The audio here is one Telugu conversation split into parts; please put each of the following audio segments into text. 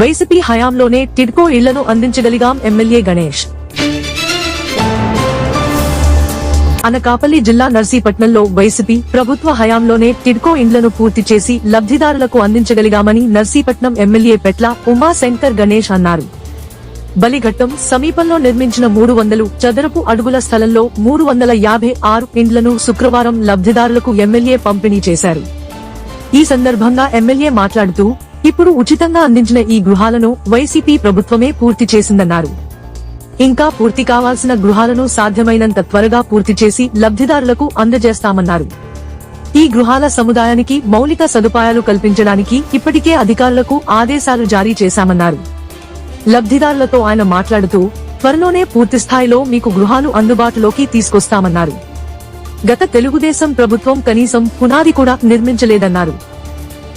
వైసీపీ హయాంలోనే టిడ్కో ఇళ్ళను అందించగలిగాం ఎమ్మెల్యే గణేష్. అనకాపల్లి జిల్లా నర్సీపట్నంలో వైసీపీ ప్రభుత్వ హయాంలోనే టిడ్కో ఇండ్లను పూర్తి చేసి లబ్ధిదారులకు అందించగలిగామని నర్సీపట్నం ఎమ్మెల్యే పెట్ల ఉమాశంకర్ గణేష్ అన్నారు. బలిఘట్టం సమీపంలో నిర్మించిన మూడు వందలు చదరపు అడుగుల స్థలంలో మూడు వందల యాభై ఆరు ఇండ్లను శుక్రవారం లబ్ధిదారులకు ఎమ్మెల్యే పంపిణీ చేశారు. ఈ సందర్భంగా ఎమ్మెల్యే మాట్లాడుతూ ఇప్పుడు ఉచితంగా అందించిన ఈ గృహాలను వైసీపీ ప్రభుత్వమే పూర్తి చేసిందన్నారు. ఇంకా పూర్తి కావాల్సిన గృహాలను సాధ్యమైనంత త్వరగా పూర్తి చేసి లబ్ధిదారులకు అందజేస్తామన్నారు. ఈ గృహాల సముదాయానికి మౌలిక సదుపాయాలు కల్పించడానికి ఇప్పటికే అధికారులకు ఆదేశాలు జారీ చేశామన్నారు. లబ్ధిదారులతో ఆయన మాట్లాడుతూ త్వరలోనే పూర్తి స్థాయిలో మీకు గృహాలు అందుబాటులోకి తీసుకొస్తామన్నారు. గత తెలుగుదేశం ప్రభుత్వం కనీసం పునాది కూడా నిర్మించలేదన్నారు.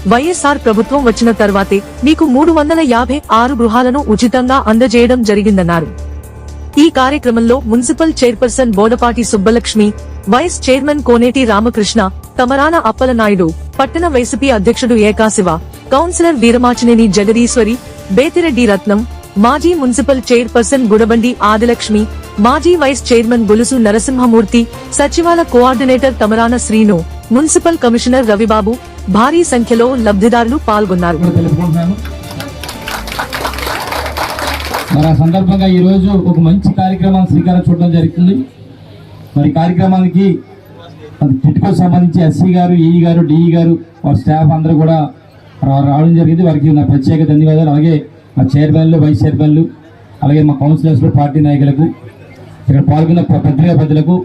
వైఎస్ఆర్ ప్రభుత్వం వచ్చిన తర్వాతే మీకు మూడు వందల యాభై ఆరు గృహాలను ఉచితంగా అందజేయడం జరిగిందన్నారు. ఈ కార్యక్రమంలో municipal chairperson Bodapati Subbalakshmi vice chairman Koneti Ramakrishna Tamarana Appalanaidu పట్టణ వైసీపీ అధ్యక్షుడు ఏకాశివ కౌన్సిలర్ వీరమాచినేని జగదీశ్వరి బేతిరెడ్డి రత్నం మాజీ మున్సిపల్ చైర్పర్సన్ గుడబండి ఆదిలక్ష్మి మాజీ vice chairman Golusu Narasimhamurthy సచివాల coordinator Tamarana Srinu municipal commissioner Ravibabu భారీ సంఖ్యలో లబ్ధిదారులు పాల్గొన్నారు. మరి ఆ సందర్భంగా ఈరోజు ఒక మంచి కార్యక్రమాన్ని శ్రీకారం చూడడం జరుగుతుంది. మరి కార్యక్రమానికి టిట్కో సంబంధించి ఎస్సీ గారు ఈఈ గారు డిఈ గారు వారి స్టాఫ్ అందరూ కూడా రావడం జరిగింది. వారికి నా ప్రత్యేక ధన్యవాదాలు. అలాగే మా చైర్మన్లు వైస్ చైర్మన్లు అలాగే మా కౌన్సిలర్స్ పార్టీ నాయకులకు ఇక్కడ పాల్గొన్న పత్రికా ప్రజలకు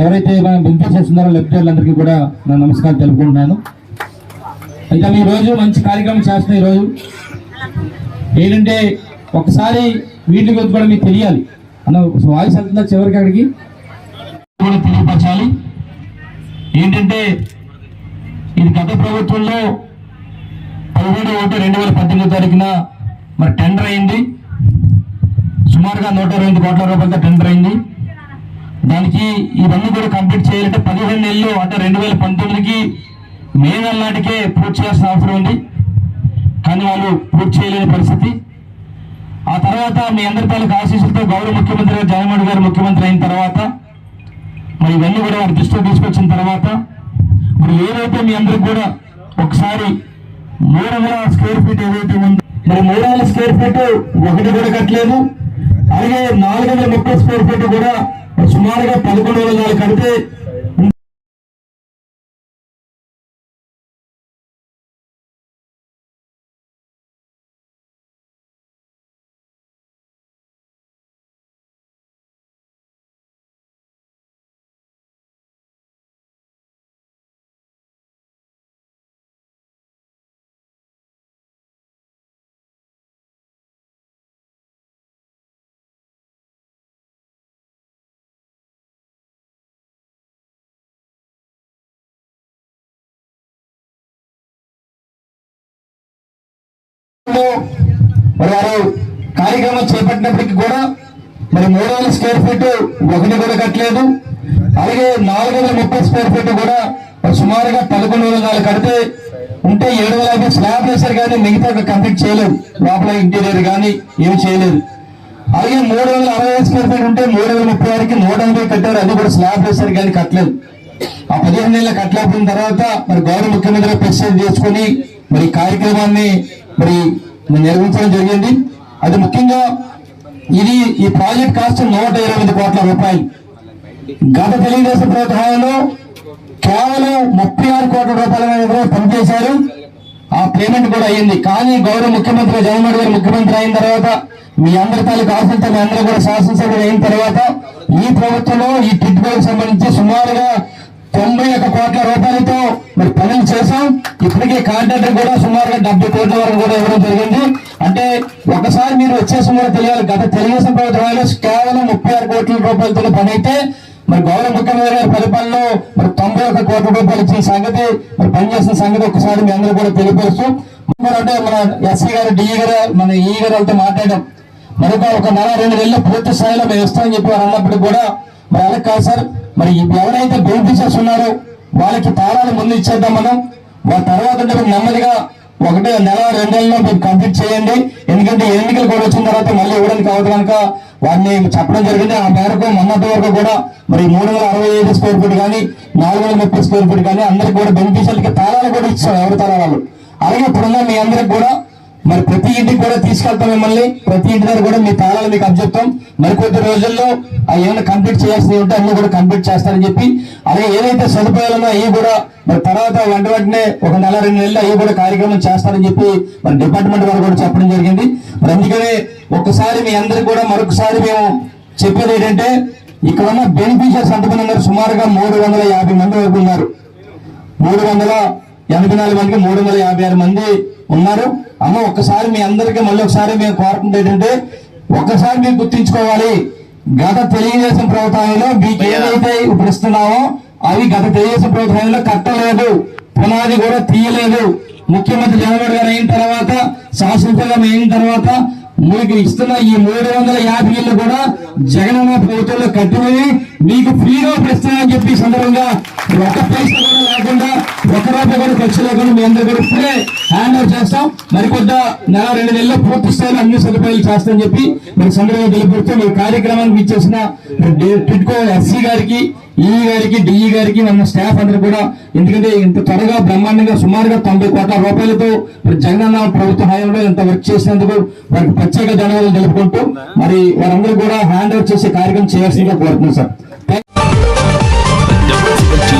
ఎవరైతే మనం బిజినెస్ చేస్తున్నారో లెఫ్టినర్లందరికీ కూడా నా నమస్కారం తెలుపుకుంటున్నాను. అయితే ఈరోజు రోజు మంచి కార్యక్రమం చేస్తున్నాం ఈరోజు ఏంటంటే ఒకసారి వీటి గురించి కూడా మీకు తెలియాలి. అన్న వాయిస్ వెళ్తుందా చివరికి అక్కడికి? కూడా తెలియపరచాలి. ఏంటంటే ఇది గత ప్రభుత్వంలో పదిహేడు ఒకటి రెండు వేల పద్దెనిమిది తారీఖున మరి టెండర్ అయింది. సుమారుగా నూట ఇరవై కోట్ల రూపాయలతో టెండర్ అయింది. దానికి ఇవన్నీ కూడా కంప్లీట్ చేయాలంటే పదిహేను నెలలు అంటే రెండు వేల పంతొమ్మిదికి మే నెల నాటికే పూర్తి చేయాల్సిన అవసరం ఉంది. కానీ వాళ్ళు పూర్తి చేయలేని పరిస్థితి. ఆ తర్వాత మీ అందరి తాలూకు ఆశీస్సులతో గౌరవ ముఖ్యమంత్రి గారు జగన్మోహన్ గారు ముఖ్యమంత్రి అయిన తర్వాత మరి ఇవన్నీ కూడా వారి దృష్టిలో తీసుకొచ్చిన తర్వాత మరి ఏదైతే మీ అందరికి కూడా ఒకసారి మూడు వందల స్క్వేర్ ఫీట్ ఏదైతే ఉందో మరి మూడు వందల స్క్వేర్ ఫీట్ ఒకటి కూడా కట్టలేదు. అలాగే నాలుగు వందల ముప్పై స్క్వేర్ ఫీట్ కూడా సుమారుగా పదకొండు వందల కడితే కడితే మరి వారు కార్యక్రమం చేపట్టినప్పటికీ కూడా మరి మూడు వందల స్క్వేర్ ఫీట్ ఒకటి కూడా కట్టలేదు. అలాగే నాలుగు వందల ముప్పై స్క్వేర్ ఫీట్ కూడా సుమారుగా పదకొండు వందల నాలుగు కడితే ఉంటే ఏడు వేల యాభై స్లాబ్ వేశారు కానీ మిగతా కంప్లీట్ చేయలేదు. లోపల ఇంటీరియర్ కానీ ఏమి చేయలేదు. అలాగే మూడు వందల అరవై ఐదు స్క్వేర్ ఫీట్ ఉంటే మూడు వందల ముప్పై ఆరుకి నూట ఎనభై కట్టారు. అది కూడా స్లాబ్ వేశారు కానీ కట్టలేదు. ఆ పదిహేను నెలల కట్టలేకపోయిన తర్వాత మరి గౌరవ ముఖ్యమంత్రి ప్రెసిడెంట్ చేసుకుని మరి కార్యక్రమాన్ని మరి నిర్మించడం నిర్వహించడం జరిగింది. అది ముఖ్యంగా ఇది ఈ ప్రాజెక్ట్ కాస్ట్ నూట ఇరవై కోట్ల రూపాయలు. గత తెలుగుదేశం ప్రభుత్వంలో కేవలం ముప్పై ఆరు కోట్ల రూపాయల పనిచేశారు. ఆ పేమెంట్ కూడా అయ్యింది. కానీ గౌరవ ముఖ్యమంత్రి జగన్మోహన్ గారు ముఖ్యమంత్రి అయిన తర్వాత మీ అందరి తాలూకు ఆశలతో మీ అందరూ కూడా శాసనసభ్యులు అయిన తర్వాత ఈ ప్రభుత్వంలో ఈ టిడ్కోలకు సంబంధించి సుమారుగా తొంభై ఒక్క కోట్ల రూపాయలతో మరి పనులు చేశాం. ఇప్పటికే కాంట్రాక్టర్ కూడా సుమారుగా డెబ్బై కోట్ల వరకు కూడా ఇవ్వడం జరిగింది. అంటే ఒకసారి మీరు వచ్చేసి కూడా తెలియాలి. గత తెలుగుదేశం ప్రభుత్వం కేవలం ముప్పై ఆరు కోట్ల రూపాయలతో పని అయితే మరి గౌరవ ముఖ్యమంత్రి గారి పరిపాలనలో మరి తొంభై ఒక్క కోట్ల రూపాయలు ఇచ్చిన సంగతి మరి పనిచేసిన సంగతి ఒకసారి మీ అందరూ కూడా తెలియపరుస్తూ అంటే మన ఎస్సీ గారు డిఈ గారు మన ఈ గారు వాళ్ళతో మాట్లాడాం. మరొక ఒక నెల రెండు నెలలు పూర్తి స్థాయిలో మేము ఇస్తామని చెప్పి వారు అన్నప్పటికీ కూడా మరి అలా కాదు సార్. మరి ఎవరైతే బెనిఫిషియర్స్ ఉన్నారో వాళ్ళకి తాళాలు ముందు ఇచ్చేద్దాం మనం. వాళ్ళ తర్వాత నెమ్మదిగా ఒకటే నెల రెండు నెలల్లో మీరు కంప్లీట్ చేయండి. ఎందుకంటే ఎన్నికలు కూడా వచ్చిన తర్వాత మళ్ళీ ఇవ్వడానికి అవ్వదు కనుక వారిని చెప్పడం జరిగింది. ఆ మేరకు మొన్నటి వరకు కూడా మరి మూడు వందల అరవై ఐదు స్క్వేర్ ఫీట్ కానీ నాలుగు వందల ముప్పై స్క్వేర్ ఫీట్ కానీ అందరికి కూడా బెనిఫిషియల్కి తాళాలు కూడా ఇచ్చారు ఎవరి తాళాలు? అలాగే ఇప్పుడున్న మీ అందరికి కూడా మరి ప్రతి ఇంటికి కూడా తీసుకెళ్తాం మిమ్మల్ని. ప్రతి ఇంటి దగ్గర కూడా మీ తాళాలు మీకు అప్పచెప్తాం. మరి కొద్ది రోజుల్లో అవి ఏమైనా కంప్లీట్ చేయాల్సినవి ఉంటే అన్ని కూడా కంప్లీట్ చేస్తారని చెప్పి అలాగే ఏదైతే సదుపాయాలున్నా అవి కూడా మరి తర్వాత వెంట వెంటనే ఒక నెల రెండు నెలలు అవి కూడా కార్యక్రమం చేస్తారని చెప్పి మరి డిపార్ట్మెంట్ వారు కూడా చెప్పడం జరిగింది. మరి అందుకనే ఒక్కసారి మీ అందరికి కూడా మరొకసారి మేము చెప్పేది ఏంటంటే ఇక్కడ ఉన్న బెనిఫిషియర్స్ ఎంతమంది ఉన్నారు. సుమారుగా మూడు వందల యాభై మంది వరకు ఉన్నారు. మూడు వందల ఎనభై నాలుగు మందికి మూడు వందల యాభై ఆరు మంది ఉన్నారు. అమ్మ ఒక్కసారి మీ అందరికీ మళ్ళీ ఒకసారి మేము కోరుతుంది ఏంటంటే ఒక్కసారి మీరు గుర్తించుకోవాలి. గత తెలుగుదేశం ప్రభుత్వంలో మీకు ఏదైతే ఇప్పుడు ఇస్తున్నామో అవి గత తెలుగుదేశం ప్రభుత్వంలో కట్టలేదు. పునాది కూడా తీయలేదు. ముఖ్యమంత్రి జగన్మోహన్ గారు అయిన తర్వాత శాసనసభ అయిన తర్వాత మీకు ఇస్తున్న ఈ మూడు వందల యాభై ఇళ్ళు కూడా జగనన్న ప్రభుత్వంలో కట్టినవి. మీకు ఫ్రీగా ఇస్తున్నామని చెప్పి సందర్భంగా ఒక పైసా కూడా లేకుండా ఒక రూపాయి కూడా ఖర్చు లేకుండా మీ అందరూ కూడా ఇప్పుడే హ్యాండ్ ఓవర్ చేస్తాం. మరికొద్ద నెల రెండు నెలల్లో పూర్తి స్థాయిలో అన్ని సదుపాయాలు చేస్తామని చెప్పి మరి సందర్భంగా తెలియపడుతూ మీ కార్యక్రమానికి ఇచ్చేసిన టిడ్కో ఎస్సీ గారికి ఈ గారికి డిఈ గారికి మన స్టాఫ్ అందరూ కూడా ఎందుకంటే ఇంత త్వరగా బ్రహ్మాండంగా సుమారుగా తొంభై కోట్ల రూపాయలతో జగనన్న ప్రభుత్వ హయాంలో ఇంత వర్క్ చేసినందుకు వారికి ప్రత్యేక ధన్యవాదాలు తెలుపుకుంటూ మరి వారందరూ కూడా హ్యాండ్ ఓవర్ చేసే కార్యక్రమం చేయాల్సిందిగా కోరుతున్నాం సార్.